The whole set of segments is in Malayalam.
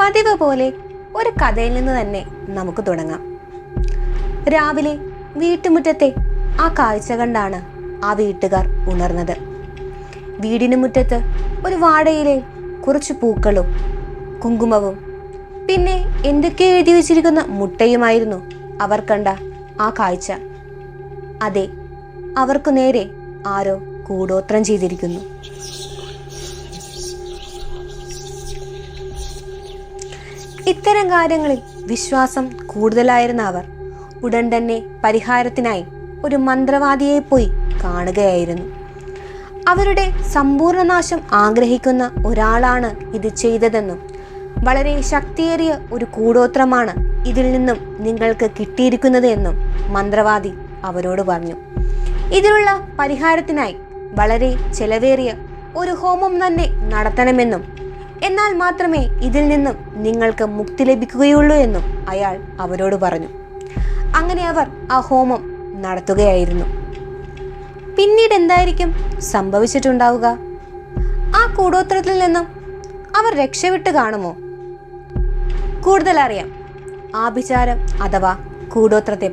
പതിവ് പോലെ ഒരു കഥയിൽ നിന്ന് തന്നെ നമുക്ക് തുടങ്ങാം. രാവിലെ വീട്ടുമുറ്റത്തെ ആ കാഴ്ച കണ്ടാണ് ആ വീട്ടുകാർ ഉണർന്നത്. വീടിന് മുറ്റത്ത് ഒരു വാഴയിലെ കുറച്ച് പൂക്കളും കുങ്കുമവും പിന്നെ എന്തൊക്കെ എഴുതി വെച്ചിരിക്കുന്ന മുട്ടയുമായിരുന്നു അവർ കണ്ട ആ കാഴ്ച. അതെ അവർക്കു നേരെ ആരോ കൂടോത്രം ചെയ്തിരിക്കുന്നു. ഇത്തരം കാര്യങ്ങളിൽ വിശ്വാസം കൂടുതലായിരുന്ന അവർ ഉടൻ തന്നെ പരിഹാരത്തിനായി ഒരു മന്ത്രവാദിയെ പോയി കാണുകയായിരുന്നു. അവരുടെ സമ്പൂർണ നാശം ആഗ്രഹിക്കുന്ന ഒരാളാണ് ഇത് ചെയ്തതെന്നും വളരെ ശക്തിയേറിയ ഒരു കൂടോത്രമാണ് ഇതിൽ നിന്നും നിങ്ങൾക്ക് കിട്ടിയിരിക്കുന്നത് എന്നും മന്ത്രവാദി അവരോട് പറഞ്ഞു. ഇതിനുള്ള പരിഹാരത്തിനായി വളരെ ചെലവേറിയ ഒരു ഹോമം തന്നെ നടത്തണമെന്നും എന്നാൽ മാത്രമേ ഇതിൽ നിന്നും നിങ്ങൾക്ക് മുക്തി ലഭിക്കുകയുള്ളൂ എന്നും അയാൾ അവരോട് പറഞ്ഞു. അങ്ങനെ അവർ ആ ഹോമം നടത്തുകയായിരുന്നു. പിന്നീട് എന്തായിരിക്കും സംഭവിച്ചിട്ടുണ്ടാവുക? ആ കൂടോത്രത്തിൽ നിന്നും അവർ രക്ഷവിട്ട് കാണുമോ? കൂടുതലറിയാം. ആഭിചാരം അഥവാ കൂടോത്രത്തെ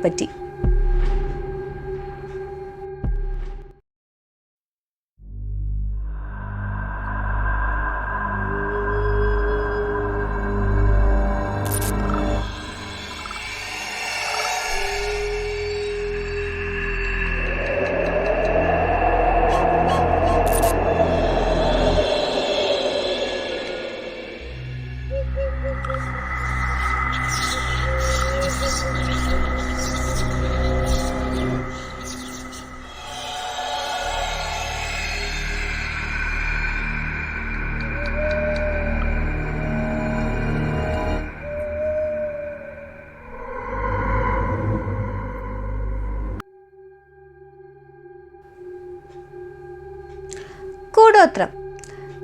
കൂടോത്രം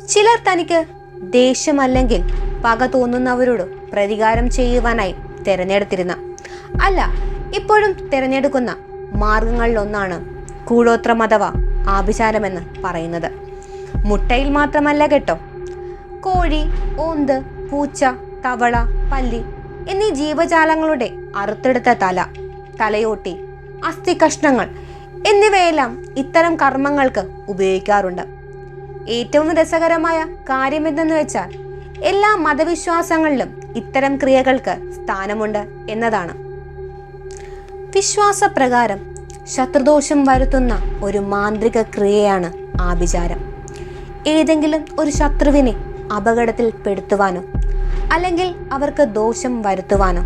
ചിലർ തനിക്ക് ദേഷ്യമല്ലെങ്കിൽ പക തോന്നുന്നവരോട് പ്രതികാരം ചെയ്യുവാനായി തിരഞ്ഞെടുത്തിരുന്ന അല്ല ഇപ്പോഴും തിരഞ്ഞെടുക്കുന്ന മാർഗങ്ങളിലൊന്നാണ് കൂടോത്രം അഥവാ ആഭിചാരമെന്ന് പറയുന്നത്. മുട്ടയിൽ മാത്രമല്ല കേട്ടോ. കോഴി ഓന്ത് പൂച്ച തവള പല്ലി എന്നീ ജീവജാലങ്ങളുടെ അറുത്തെടുത്ത തല തലയോട്ടി അസ്ഥി കഷ്ണങ്ങൾ എന്നിവയെല്ലാം ഇത്തരം കർമ്മങ്ങൾക്ക് ഉപയോഗിക്കാറുണ്ട്. ഏറ്റവും രസകരമായ കാര്യമെന്തെന്ന് വെച്ചാൽ എല്ലാ മതവിശ്വാസങ്ങളിലും ഇത്തരം ക്രിയകൾക്ക് സ്ഥാനമുണ്ട് എന്നതാണ്. വിശ്വാസപ്രകാരം ശത്രുദോഷം വരുത്തുന്ന ഒരു മാന്ത്രിക ക്രിയയാണ് ആഭിചാരം. ഏതെങ്കിലും ഒരു ശത്രുവിനെ അപകടത്തിൽ പെടുത്തുവാനോ അല്ലെങ്കിൽ അവർക്ക് ദോഷം വരുത്തുവാനോ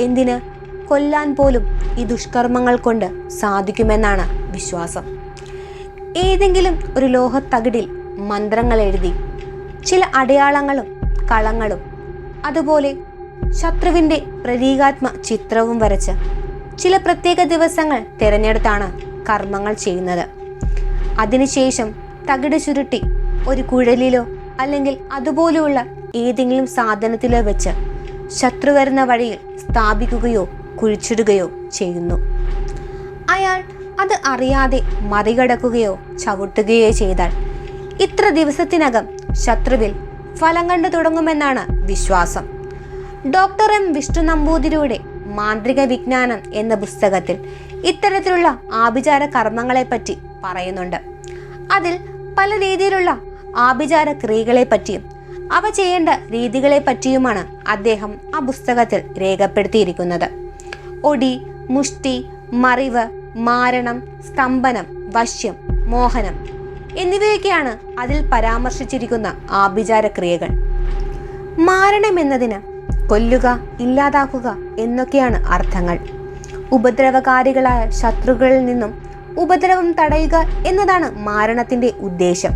എന്തിന് കൊല്ലാൻ പോലും ഈ ദുഷ്കർമ്മങ്ങൾ കൊണ്ട് സാധിക്കുമെന്നാണ് വിശ്വാസം. ഏതെങ്കിലും ഒരു ലോഹത്തകിടിൽ മന്ത്രങ്ങൾ എഴുതി ചില അടയാളങ്ങളും കളങ്ങളും. അതുപോലെ ശത്രുവിന്റെ പ്രതീകാത്മ ചിത്രവും വരച്ച് ചില പ്രത്യേക ദിവസങ്ങൾ തിരഞ്ഞെടുത്താണ് കർമ്മങ്ങൾ ചെയ്യുന്നത്. അതിനുശേഷം തകിട് ചുരുട്ടി ഒരു കുഴലിലോ അല്ലെങ്കിൽ അതുപോലെയുള്ള ഏതെങ്കിലും സാധനത്തിലോ വെച്ച് ശത്രു വരുന്ന വഴിയിൽ സ്ഥാപിക്കുകയോ കുഴിച്ചിടുകയോ ചെയ്യുന്നു. അയാൾ അത് അറിയാതെ മറികടക്കുകയോ ചവിട്ടുകയോ ചെയ്താൽ ഇത്ര ദിവസത്തിനകം ശത്രുവിൽ ഫലം കണ്ടു തുടങ്ങുമെന്നാണ് വിശ്വാസം. ഡോക്ടർ എം വിഷ്ണു നമ്പൂതിരിയുടെ മാന്ത്രിക വിജ്ഞാനം എന്ന പുസ്തകത്തിൽ ഇത്തരത്തിലുള്ള ആഭിചാര കർമ്മങ്ങളെപ്പറ്റി പറയുന്നുണ്ട്. അതിൽ പല രീതിയിലുള്ള ആഭിചാര ക്രിയകളെ പറ്റിയും അവ ചെയ്യേണ്ട രീതികളെ പറ്റിയുമാണ് അദ്ദേഹം ആ പുസ്തകത്തിൽ രേഖപ്പെടുത്തിയിരിക്കുന്നത്. ഒടി മുഷ്ടി മറിവ് മാരണം സ്തംഭനം വശ്യം മോഹനം എന്നിവയൊക്കെയാണ് അതിൽ പരാമർശിച്ചിരിക്കുന്ന ആഭിചാര ക്രിയകൾ. മാരണം എന്നതിന് കൊല്ലുക ഇല്ലാതാക്കുക എന്നൊക്കെയാണ് അർത്ഥങ്ങൾ. ഉപദ്രവകാരികളായ ശത്രുക്കളിൽ നിന്നും ഉപദ്രവം തടയുക എന്നതാണ് മാരണത്തിന്റെ ഉദ്ദേശം.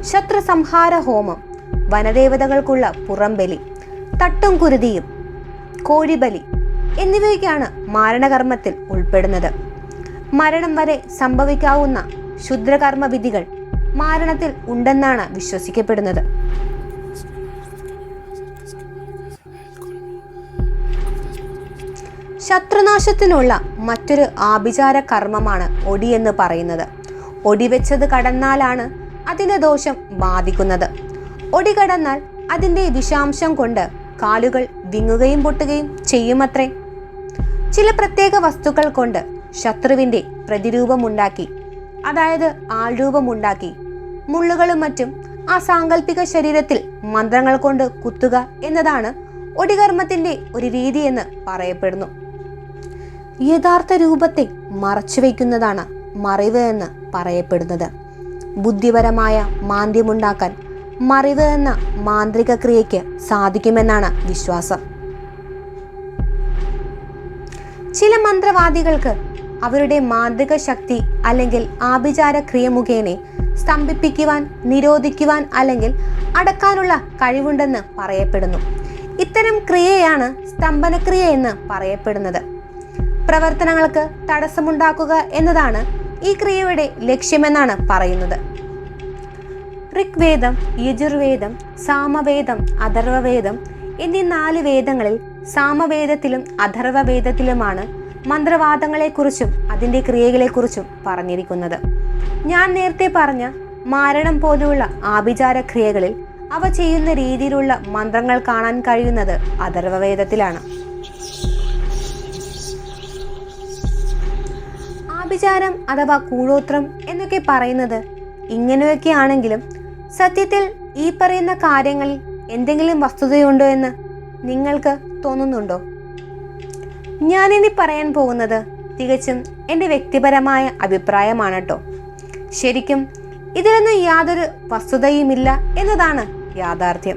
ശത്രു സംഹാര ഹോമം വനദേവതകൾക്കുള്ള പുറംബലി തട്ടും കുരുതിയും കോഴിബലി എന്നിവയൊക്കെയാണ് മാരണകർമ്മത്തിൽ ഉൾപ്പെടുന്നത്. മരണം വരെ സംഭവിക്കാവുന്ന ക്ഷുദ്രകർമ്മ വിധികൾ മാരണത്തിൽ ഉണ്ടെന്നാണ് വിശ്വസിക്കപ്പെടുന്നത്. ശത്രുനാശത്തിനുള്ള മറ്റൊരു ആഭിചാര കർമ്മമാണ് ഒടി എന്ന് പറയുന്നത്. ഒടിവെച്ചത് കടന്നാലാണ് അതിന്റെ ദോഷം ബാധിക്കുന്നത്. ഒടി കടന്നാൽ അതിന്റെ വിഷാംശം കൊണ്ട് കാലുകൾ വിങ്ങുകയും പൊട്ടുകയും ചെയ്യുമത്രേ. ചില പ്രത്യേക വസ്തുക്കൾ കൊണ്ട് ശത്രുവിന്റെ പ്രതിരൂപമുണ്ടാക്കി അതായത് ആൾരൂപമുണ്ടാക്കി മുള്ളുകളും മറ്റും ആ സാങ്കല്പിക ശരീരത്തിൽ മന്ത്രങ്ങൾ കൊണ്ട് കുത്തുക എന്നതാണ് ഒടികർമ്മത്തിന്റെ ഒരു രീതി എന്ന് പറയപ്പെടുന്നു. യഥാർത്ഥ രൂപത്തെ മറച്ചുവെക്കുന്നതാണ് മറിവ് എന്ന് പറയപ്പെടുന്നത്. ബുദ്ധിപരമായ മാന്ദ്യമുണ്ടാക്കാൻ മറിവ് എന്ന മാന്ത്രിക ക്രിയയ്ക്ക് സാധിക്കുമെന്നാണ് വിശ്വാസം. ചില മന്ത്രവാദികൾക്ക് അവരുടെ മാന്ത്രിക ശക്തി അല്ലെങ്കിൽ ആഭിചാര ക്രിയ മുഖേന സ്തംഭിപ്പിക്കുവാൻ നിരോധിക്കുവാൻ അല്ലെങ്കിൽ അടക്കാനുള്ള കഴിവുണ്ടെന്ന് പറയപ്പെടുന്നു. ഇത്തരം ക്രിയയാണ് സ്തംഭനക്രിയ എന്ന് പറയപ്പെടുന്നത്. പ്രവർത്തനങ്ങൾക്ക് തടസ്സമുണ്ടാക്കുക എന്നതാണ് ഈ ക്രിയയുടെ ലക്ഷ്യമെന്നാണ് പറയുന്നത്. ഋഗ്വേദം യജുർവേദം സാമവേദം അഥർവവേദം എന്നീ നാല് വേദങ്ങളിൽ സാമവേദത്തിലും അഥർവവേദത്തിലുമാണ് മന്ത്രവാദങ്ങളെക്കുറിച്ചും അതിന്റെ ക്രിയകളെക്കുറിച്ചും പറഞ്ഞിരിക്കുന്നത്. ഞാൻ നേരത്തെ പറഞ്ഞ മാരണം പോലെയുള്ള ആഭിചാര ക്രിയകളിൽ അവ ചെയ്യുന്ന രീതിയിലുള്ള മന്ത്രങ്ങൾ കാണാൻ കഴിയുന്നത് അഥർവവേദത്തിലാണ്. ആഭിചാരം അഥവാ കൂടോത്രം എന്നൊക്കെ പറയുന്നത് ഇങ്ങനെയൊക്കെ ആണെങ്കിലും സത്യത്തിൽ ഈ പറയുന്ന കാര്യങ്ങളിൽ എന്തെങ്കിലും വസ്തുതയുണ്ടോ എന്ന് നിങ്ങൾക്ക് തോന്നുന്നുണ്ടോ? ഞാനിനി പറയാൻ പോകുന്നത് തികച്ചും എന്റെ വ്യക്തിപരമായ അഭിപ്രായമാണ് കേട്ടോ. ശരിക്കും ഇതിലൊന്നും യാതൊരു വസ്തുതയുമില്ല എന്നതാണ് യാഥാർത്ഥ്യം.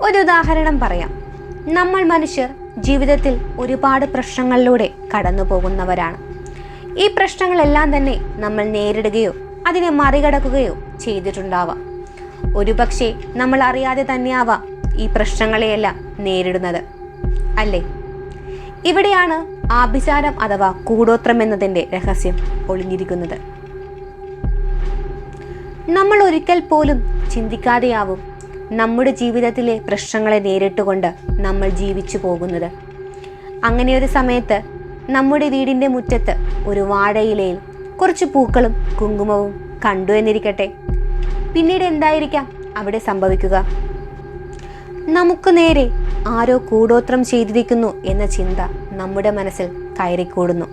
ഒരു ഉദാഹരണം പറയാം. നമ്മൾ മനുഷ്യർ ജീവിതത്തിൽ ഒരുപാട് പ്രശ്നങ്ങളിലൂടെ കടന്നു പോകുന്നവരാണ്. ഈ പ്രശ്നങ്ങളെല്ലാം തന്നെ നമ്മൾ നേരിടുകയോ അതിനെ മറികടക്കുകയോ ചെയ്തിട്ടുണ്ടാവാം. ഒരുപക്ഷെ നമ്മൾ അറിയാതെ തന്നെയാവാം ഈ പ്രശ്നങ്ങളെയെല്ലാം നേരിടുന്നത്. അല്ലേ? ഇവിടെയാണ് ആഭിചാരം അഥവാ കൂടോത്രം എന്നതിന്റെ രഹസ്യം ഒളിഞ്ഞിരിക്കുന്നത്. നമ്മൾ ഒരിക്കൽ പോലും ചിന്തിക്കാതെയാവും നമ്മുടെ ജീവിതത്തിലെ പ്രശ്നങ്ങളെ നേരിട്ടുകൊണ്ട് നമ്മൾ ജീവിച്ചു പോകുന്നത്. അങ്ങനെ ഒരു സമയത്ത് നമ്മുടെ വീടിന്റെ മുറ്റത്ത് ഒരു വാഴയിലയിൽ കുറച്ച് പൂക്കളും കുങ്കുമവും കണ്ടു എന്നിരിക്കട്ടെ. പിന്നീട് എന്തായിരിക്കാം അവിടെ സംഭവിക്കുക? നമുക്ക് നേരെ ആരോ കൂടോത്രം ചെയ്തിരിക്കുന്നു എന്ന ചിന്ത നമ്മുടെ മനസ്സിൽ കയറിക്കൂടുന്നു.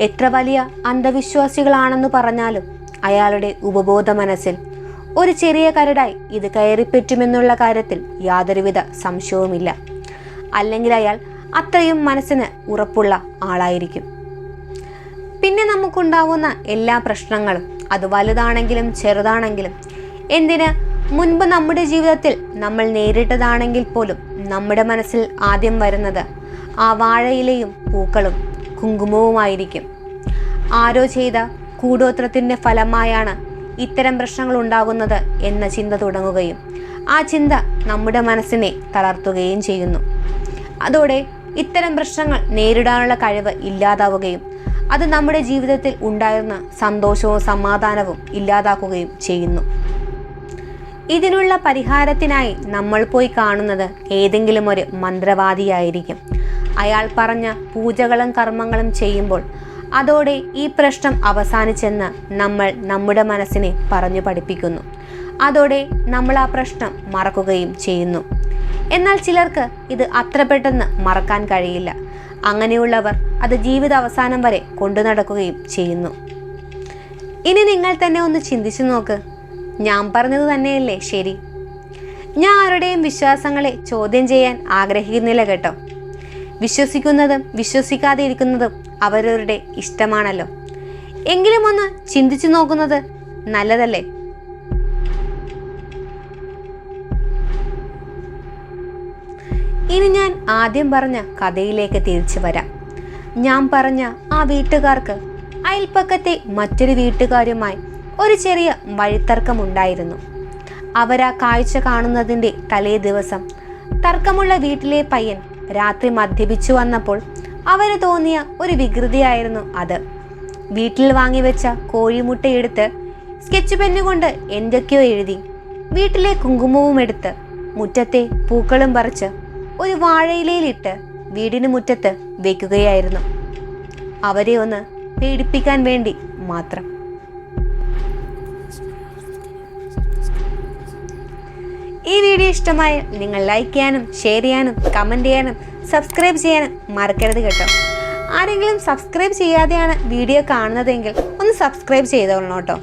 എത്ര വലിയ അന്ധവിശ്വാസികളാണെന്ന് പറഞ്ഞാലും അയാളുടെ ഉപബോധ മനസ്സിൽ ഒരു ചെറിയ കരടായി ഇത് കയറിപ്പറ്റുമെന്നുള്ള കാര്യത്തിൽ യാതൊരുവിധ സംശയവുമില്ല. അല്ലെങ്കിൽ അയാൾ അത്രയും മനസ്സിന് ഉറപ്പുള്ള ആളായിരിക്കും. പിന്നെ നമുക്കുണ്ടാവുന്ന എല്ലാ പ്രശ്നങ്ങളും അത് വലുതാണെങ്കിലും ചെറുതാണെങ്കിലും എന്തിന് മുൻപ് നമ്മുടെ ജീവിതത്തിൽ നമ്മൾ നേരിട്ടതാണെങ്കിൽ പോലും നമ്മുടെ മനസ്സിൽ ആദ്യം വരുന്നത് ആ വാഴയിലയും പൂക്കളും കുങ്കുമവുമായിരിക്കും. ആരോ ചെയ്ത കൂടോത്രത്തിന്റെ ഫലമായാണ് ഇത്തരം പ്രശ്നങ്ങൾ ഉണ്ടാകുന്നത് എന്ന ചിന്ത തുടങ്ങുകയും ആ ചിന്ത നമ്മുടെ മനസ്സിനെ തളർത്തുകയും ചെയ്യുന്നു. അതോടെ ഇത്തരം പ്രശ്നങ്ങൾ നേരിടാനുള്ള കഴിവ് ഇല്ലാതാവുകയും അത് നമ്മുടെ ജീവിതത്തിൽ ഉണ്ടായിരുന്ന സന്തോഷവും സമാധാനവും ഇല്ലാതാക്കുകയും ചെയ്യുന്നു. ഇതിനുള്ള പരിഹാരത്തിനായി നമ്മൾ പോയി കാണുന്നത് ഏതെങ്കിലും ഒരു മന്ത്രവാദിയായിരിക്കും. അയാൾ പറഞ്ഞ പൂജകളും കർമ്മങ്ങളും ചെയ്യുമ്പോൾ അതോടെ ഈ പ്രശ്നം അവസാനിച്ചെന്ന് നമ്മൾ നമ്മുടെ മനസ്സിനെ പറഞ്ഞു പഠിപ്പിക്കുന്നു. അതോടെ നമ്മൾ ആ പ്രശ്നം മറക്കുകയും ചെയ്യുന്നു. എന്നാൽ ചിലർക്ക് ഇത് അത്ര പെട്ടെന്ന് മറക്കാൻ കഴിയില്ല. അങ്ങനെയുള്ളവർ അത് ജീവിത അവസാനം വരെ കൊണ്ടു നടക്കുകയും ചെയ്യുന്നു. ഇനി നിങ്ങൾ തന്നെ ഒന്ന് ചിന്തിച്ചു നോക്ക്. ഞാൻ പറഞ്ഞത് തന്നെയല്ലേ ശരി? ഞാൻ ആരുടെയും വിശ്വാസങ്ങളെ ചോദ്യം ചെയ്യാൻ ആഗ്രഹിക്കുന്നില്ല കേട്ടോ. വിശ്വസിക്കുന്നതും വിശ്വസിക്കാതെ ഇരിക്കുന്നതും അവരവരുടെ ഇഷ്ടമാണല്ലോ. എങ്കിലും ഒന്ന് ചിന്തിച്ചു നോക്കുന്നത് നല്ലതല്ലേ? ഇനി ഞാൻ ആദ്യം പറഞ്ഞ കഥയിലേക്ക് തിരിച്ചു വരാം. ഞാൻ പറഞ്ഞ ആ വീട്ടുകാർക്ക് അയൽപ്പക്കത്തെ മറ്റൊരു വീട്ടുകാരുമായി ഒരു ചെറിയ വഴിത്തർക്കമുണ്ടായിരുന്നു. അവരാ കാഴ്ച കാണുന്നതിന്റെ തലേ ദിവസം തർക്കമുള്ള വീട്ടിലെ പയ്യൻ രാത്രി മദ്യപിച്ചു വന്നപ്പോൾ അവന് തോന്നിയ ഒരു വികൃതിയായിരുന്നു അത്. വീട്ടിൽ വാങ്ങിവെച്ച കോഴിമുട്ടയെടുത്ത് സ്കെച്ച് പെന്നുകൊണ്ട് എന്തൊക്കെയോ എഴുതി. വീട്ടിലെ കുങ്കുമവും എടുത്ത് മുറ്റത്തെ പൂക്കളും പറിച്ച് ഒരു വാഴയിലയിലിട്ട് വീടിന് മുറ്റത്ത് വെക്കുകയായിരുന്നു. അവരെ ഒന്ന് പേടിപ്പിക്കാൻ വേണ്ടി മാത്രം. ഇഷ്ടമായ നിങ്ങൾ ലൈക്ക് ചെയ്യാനും ഷെയർ ചെയ്യാനും കമന്റ് ചെയ്യാനും സബ്സ്ക്രൈബ് ചെയ്യാനും മറക്കരുത് കേട്ടോ. ആരെങ്കിലും സബ്സ്ക്രൈബ് ചെയ്യാതെയാണ് വീഡിയോ കാണുന്നതെങ്കിൽ ഒന്ന് സബ്സ്ക്രൈബ് ചെയ്തോളണം കേട്ടോ.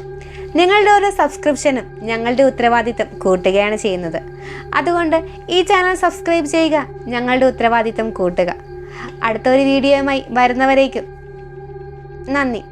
നിങ്ങളുടെ ഓരോ സബ്സ്ക്രിപ്ഷനും ഞങ്ങളുടെ ഉത്തരവാദിത്തം കൂട്ടുകയാണ് ചെയ്യുന്നത്. അതുകൊണ്ട് ഈ ചാനൽ സബ്സ്ക്രൈബ് ചെയ്യുക ഞങ്ങളുടെ ഉത്തരവാദിത്തം കൂട്ടുക. അടുത്തൊരു വീഡിയോയുമായി വരുന്നവരേക്കും നന്ദി.